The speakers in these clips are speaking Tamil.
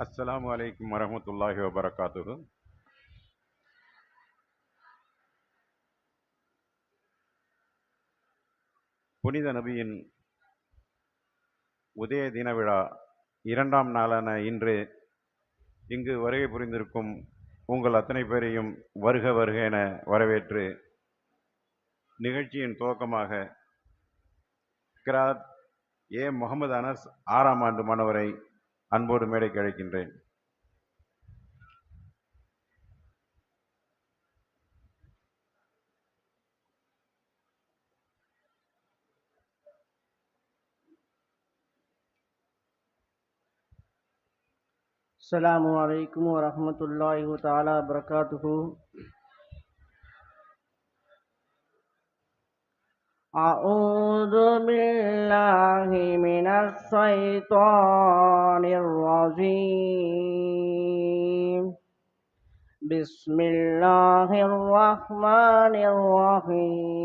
அஸ்ஸலாமு அலைக்கும் வரமத்துல்லாஹி வபரகாத்து புனித நபியின் உதய தின விழா இரண்டாம் நாளான இன்று இங்கு வருகை புரிந்திருக்கும் உங்கள் அத்தனை பேரையும் வருக வருக என வரவேற்று நிகழ்ச்சியின் துவக்கமாக கிராத் ஏ முகமது அனஸ் ஆறாம் ஆண்டு மாணவரை அன்போடு மேடைக்கு அழைக்கின்றேன் السلام عليكم ورحمة الله تعالى وبركاته أعوذ بالله من الشيطان الرجيم. بسم الله الرحمن الرحيم.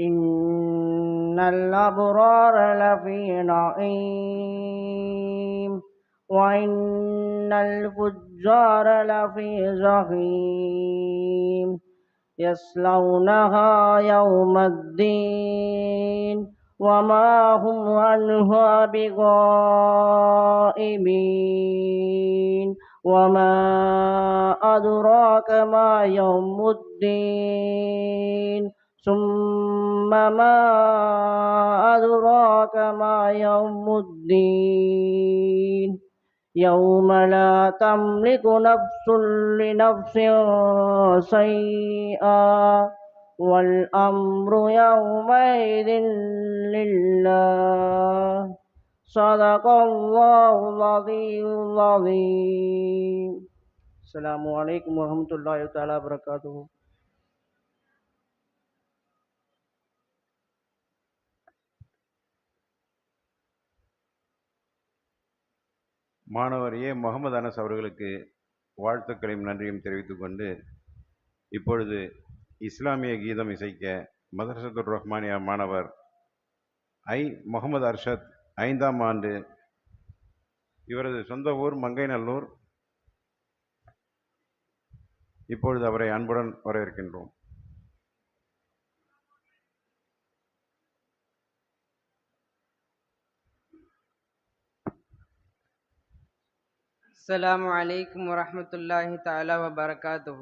إن الأبرار لفي نعيم وإن الفجار لفي جحيم. يصلونها يوم الدين وما هم عنها بغائبين وما أدراك ما يوم الدين ثم ما أدراك ما يوم الدين يوم لا تملك نفس لنفس شيئا والأمر يومئذ لله صدق الله العظيم العظيم. السلام عليكم ورحمة الله تعالى وبركاته. மாணவர் ஏ. முகமது அனஸ் அவர்களுக்கு வாழ்த்துக்களையும் நன்றியும் தெரிவித்துக் கொண்டு இப்பொழுது இஸ்லாமிய கீதம் இசைக்க மதரசத்துர் ரஹ்மானியா மாணவர் ஐ. முகமது அர்ஷத் ஐந்தாம் ஆண்டு இவரது சொந்த ஊர் மங்கைநல்லூர். இப்பொழுது அவரை அன்புடன் வரவேற்கின்றோம். அஸ்லாம் வலைக்கம் வரமத்துல்லாஹி தாலா வபரகாத்து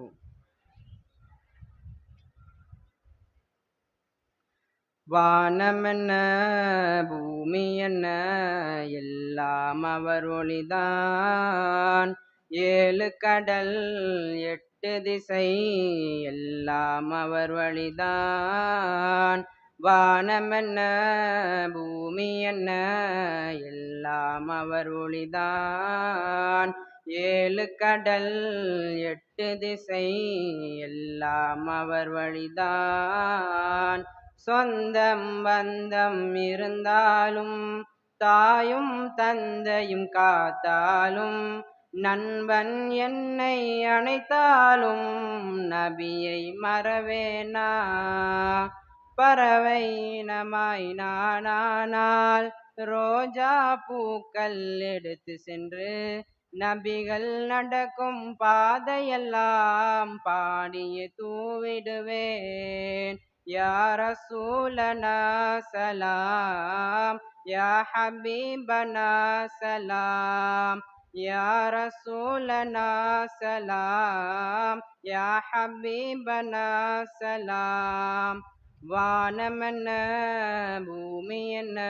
வானமென்ன பூமி என்ன எல்லாம் அவர் ஒளிதான். ஏழு கடல் எட்டு திசை எல்லாம் அவர் வழிதான். வானமென்ன? பூமி என்ன எல்லாம் அவர் ஒளிதான். ஏழு கடல் எட்டு திசை எல்லாம் அவர் வழிதான். சொந்தம் பந்தம் இருந்தாலும் தாயும் தந்தையும் காத்தாலும் நண்பன் என்னை அணைத்தாலும் நபியை மறவேனா? பறவை இனமாய் நானானால் ரோஜா பூக்கள் எடுத்து சென்று நபிகள் நடக்கும் பாதையெல்லாம் பாடிய தூவிடுவேன். யார ரசூலனா சலாம் யா ஹபீபனா சலாம் யா சலாம் யா ஹபீபனா சலாம். வானமென்ன பூமி என்ன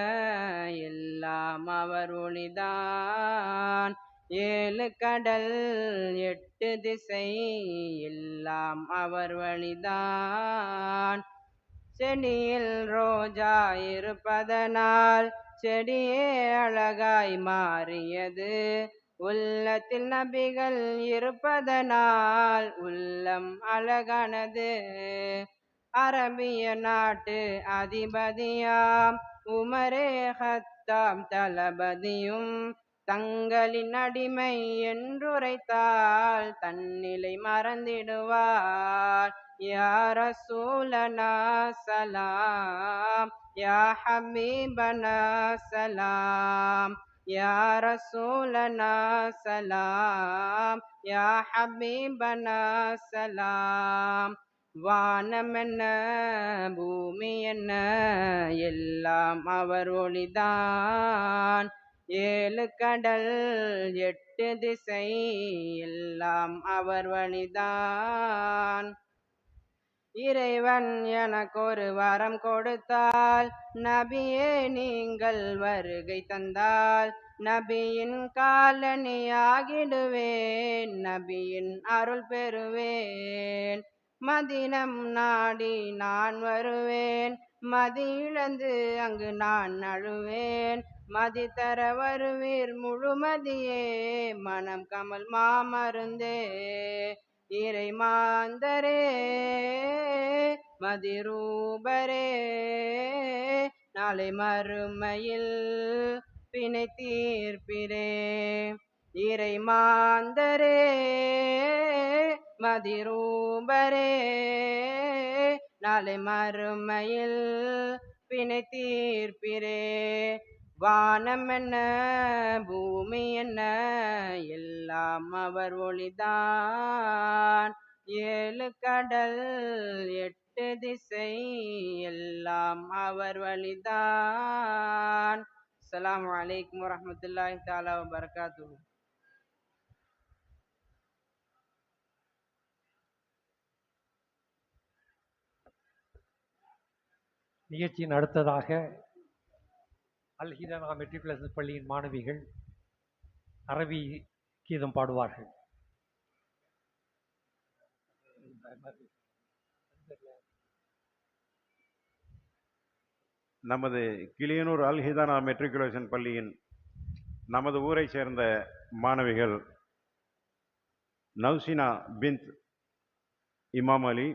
எல்லாம் அவர் ஒளிதான். ஏழு கடல் எட்டு திசை எல்லாம் அவர் வழிதான். செடியில் ரோஜா இருப்பதனால் செடியே அழகாய் மாறியது. உள்ளத்தில் நபிகள் இருப்பதனால் உள்ளம் அழகானது. அரபிய நாட்டு அதிபதியாம் உமரே ஹத்தாம் தளபதியும் தங்களின் அடிமை என்றுரைத்தால் தன்னிலை மறந்திடுவார் يا رسولنا سلام يا حبيبنا سلام يا رسولنا سلام يا حبيبنا سلام வானம் என்ன பூமி என்ன எல்லாம் அவர் ஒளிதான். ஏழு கடல் எட்டு திசை எல்லாம் அவர் வழிதான். இறைவன் எனக்கு ஒரு வரம் கொடுத்தால் நபியே நீங்கள் வருகை தந்தால் நபியின் காலனியாகிடுவேன் நபியின் அருள் பெறுவேன். மதினம் நாடி நான் வருவேன். மதி இழந்து அங்கு நான் அழுவேன். மதி தர வருவீர் முழுமதியே. மனம் கமல் மாமருந்தே. இறை மாந்தரே. மதிரூபரே. நாளை மறுமையில் பிணை தீர்ப்பிரே இறை மாந்தரே. மதிரூபரே. நாளை மறுமையில் பிணை தீர்ப்பிரே. வானம் என்ன பூமி என்ன எல்லாம் அவர் ஒளிதான். ஏழு கடல் எட்டு திசை எல்லாம் அவர் வழிதான். அலாம் வலைக்கம் வரஹ்மத்துல்லாஹி தாலா வபரகாத்துஹு. நிகழ்ச்சியின் அடுத்ததாக அல்ஹிதனா மெட்ரிகுலேஷன் பள்ளியின் மாணவிகள் அரபி கீதம் பாடுவார்கள். நமது கிளியனூர் அல்ஹிதானா மெட்ரிகுலேஷன் பள்ளியின் நமது ஊரை சேர்ந்த மாணவிகள் நவ்சினா பிந்த் இமாம் அலி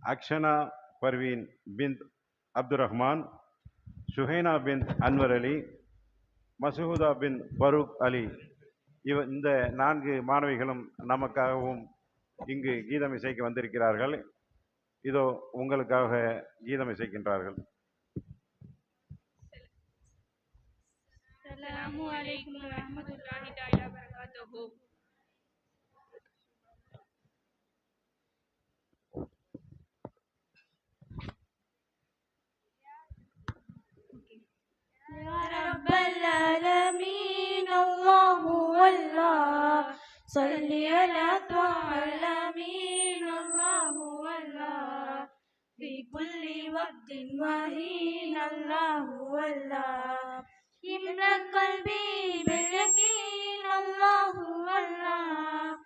அக்ஷனா பர்வீன் பிந்த் அப்துல் ரஹ்மான் சுஹைனா பின் அன்வர் அலி மசூதா பின் ஃபரூக் அலி. இவ இந்த நான்கு மாணவிகளும் நமக்காகவும் இங்கு கீதம் இசைக்கு வந்திருக்கிறார்கள். இதோ உங்களுக்காக கீதம் இசைக்கின்றார்கள். அலாமு அலைக்கும் வரமத்துல்லாஹி தாலா வரகாத்துஹு صل على طه الأمين. الله والله في كل وقت وحين. الله والله يملأ قلبي باليقين. الله والله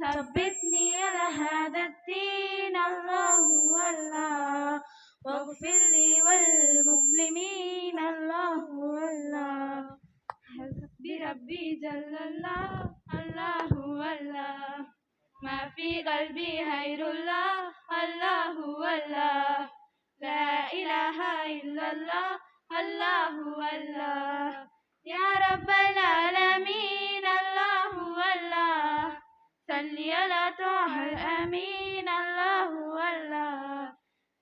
ثبتني على هذا الدين. الله والله واغفر لي والمسلمين الله والله. بربي جل الله. الله والله. ما في قلبي غير الله. الله والله. لا إله إلا الله. الله والله. يا رب العالمين. الله والله. صل على طه الأمين. الله والله.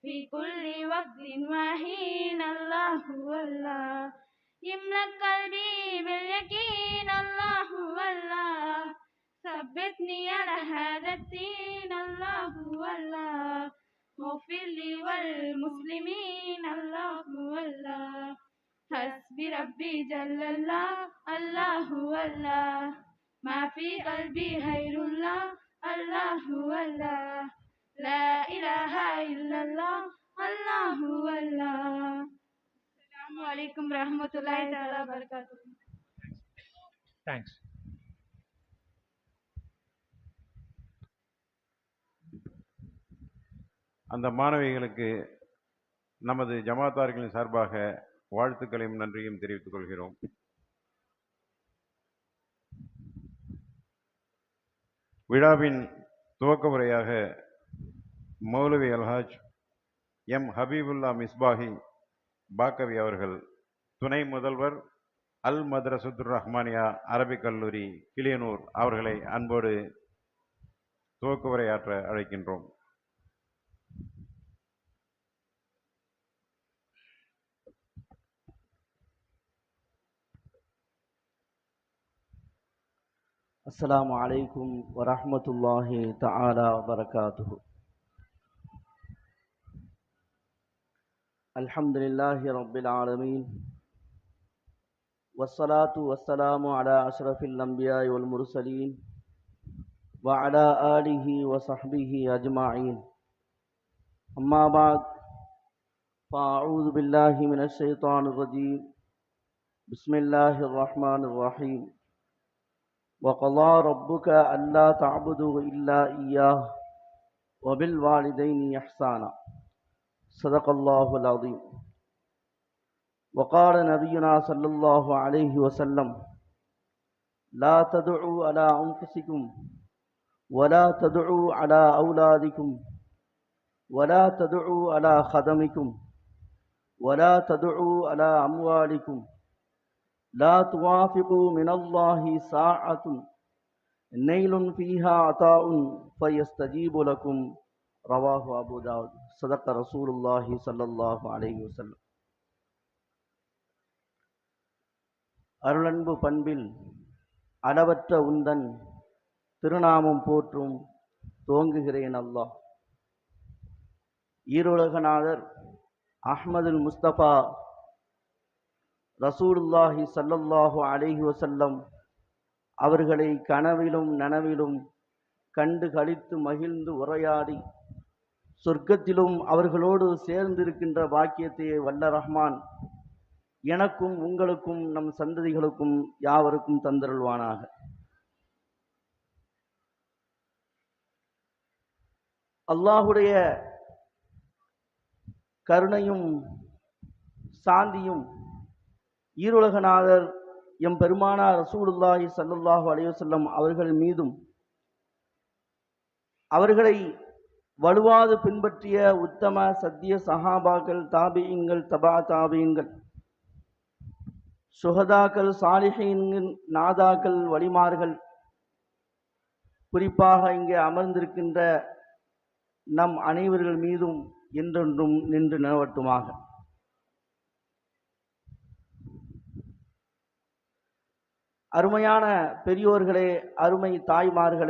في كل وقت وحين. الله والله. يملأ قلبي باليقين الله والله ثبتني على هذا الدين الله والله واغفر لي والمسلمين الله والله حسبي ربي جل الله الله والله ما في قلبي غير الله الله والله لا إله إلا الله الله والله السلام வலைக்கும் ரஹமத்துல்லாய் தாலா பர்காத்து தேங்க்ஸ் அந்த மாணவிகளுக்கு நமது ஜமாத்தார்களின் சார்பாக வாழ்த்துக்களையும் நன்றியும் தெரிவித்துக் கொள்கிறோம். விழாவின் துவக்க உரையாக மௌலவி அல்ஹாஜ் எம் ஹபீபுல்லா மிஸ்பாஹி பாக்கவி அவர்கள் துணை முதல்வர் அல் மதரசுத்துர் ரஹ்மானியா அரபிக் கல்லூரி கிளியனூர் அவர்களை அன்போடு துவக்கு உரையாற்ற அழைக்கின்றோம். அஸ்லாம் வலைக்கும் வரமத்துல்லாஹி தாலா வரகாத்து الحمد لله رب العالمين. والصلاة والسلام على أشرف الأنبياء والمرسلين وعلى آله وصحبه أجمعين. أما بعد فأعوذ بالله من الشيطان الرجيم. بسم الله الرحمن الرحيم. وقضى ربك ألا تعبدوا إلا إياه وبالوالدين إحسانا. صدق الله العظيم. وقال نبينا صلى الله عليه وسلم لا تدعوا على أنفسكم ولا تدعوا على أولادكم ولا تدعوا على خدمكم ولا تدعوا على أموالكم لا توافقوا من الله ساعة نيل فيها عطاء فيستجيب لكم. رواه أبو داود. சதக்க ரசூலுல்லாஹி சல்லல்லாஹு அலைஹி வசல்லம் அருளன்பு பண்பில் அளவற்ற உந்தன் திருநாமம் போற்றும் தோங்குகிறேன் அல்லாஹ். ஈரோலகநாதர் அஹ்மதுல் முஸ்தபா ரசூலுல்லாஹி சல்லல்லாஹு அலைஹி வசல்லம் அவர்களை கனவிலும் நனவிலும் கண்டு கழித்து மகிழ்ந்து உரையாடி சொர்க்கத்திலும் அவர்களோடு சேர்ந்திருக்கின்ற பாக்கியத்தை வல்ல ரஹ்மான் எனக்கும் உங்களுக்கும் நம் சந்ததிகளுக்கும் யாவருக்கும் தந்தருள்வானாக. அல்லாஹுடைய கருணையும் சாந்தியும் ஈருலகநாதர் எம் பெருமானார் ரசூலுல்லாஹி சல்லுல்லாஹு அலையுசல்லம் அவர்கள் மீதும் அவர்களை வலுவாது பின்பற்றிய உத்தம சத்திய சஹாபாக்கள் தாபியங்கள் தபா தாபியங்கள். சுகதாக்கள் சாலிஹீன்கள் நாதாக்கள் வலிமார்கள் குறிப்பாக இங்கே அமர்ந்திருக்கின்ற நம் அனைவர்கள் மீதும் என்றென்றும் நின்று நிலவட்டுமாக. அருமையான பெரியோர்களே அருமை தாய்மார்களே